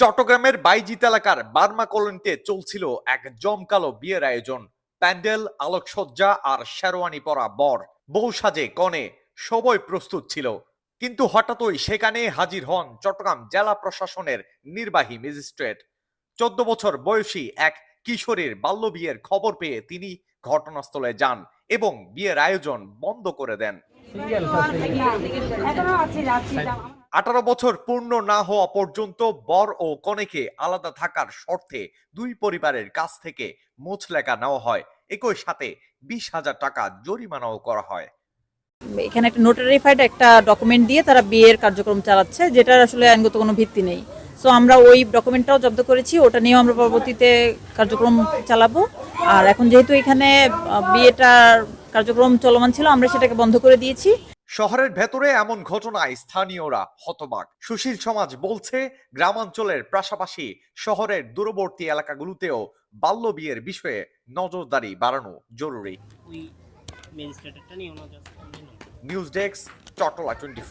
চট্টগ্রামের বাইজিত এলাকার বার্মা কলোনিতে চলছিল এক জমকালো বিয়ের আয়োজন। প্যান্ডেল আলোকসজ্জা আর শেরওয়ানি পরা বর। বউ সাজে কনে সবই প্রস্তুত ছিল। কিন্তু হঠাৎই সেখানে হাজির হন চট্টগ্রাম জেলা প্রশাসনের নির্বাহী ম্যাজিস্ট্রেট। চোদ্দ বছর বয়সী এক কিশোরীর বাল্যবিয়ের খবর পেয়ে তিনি ঘটনাস্থলে যান এবং বিয়ের আয়োজন বন্ধ করে দেন। আঠারো বছর পূর্ণ না হওয়া পর্যন্ত বর ও কনেকে আলাদা থাকার শর্তে দুই পরিবারের কাছ থেকে মুচলেখা নেওয়া হয়। একই সাথে বিশ হাজার টাকা জরিমানাও করা হয়। এখানে একটা নোটারিফাইড একটা ডকুমেন্ট দিয়ে তারা বিয়ের কার্যক্রম চালাচ্ছে, যেটার আসলে আইনগত কোনো ভিত্তি নেই। সো আমরা ওই ডকুমেন্টটাও জব্দ করেছি, ওটা নিয়েও আমরা পরবর্তীতে কার্যক্রম চালাবো। আর এখন যেহেতু এখানে বিয়েটার কার্যক্রম চলমান ছিল, আমরা সেটাকে বন্ধ করে দিয়েছি। শহরের ভেতরে এমন ঘটনায় স্থানীয়রা হতবাক। সুশীল সমাজ বলছে গ্রামাঞ্চলের পাশাপাশি শহরের দূরবর্তী এলাকাগুলোতেও বাল্য বিয়ের বিষয়ে নজরদারি বাড়ানো জরুরি। News desk Chatla twenty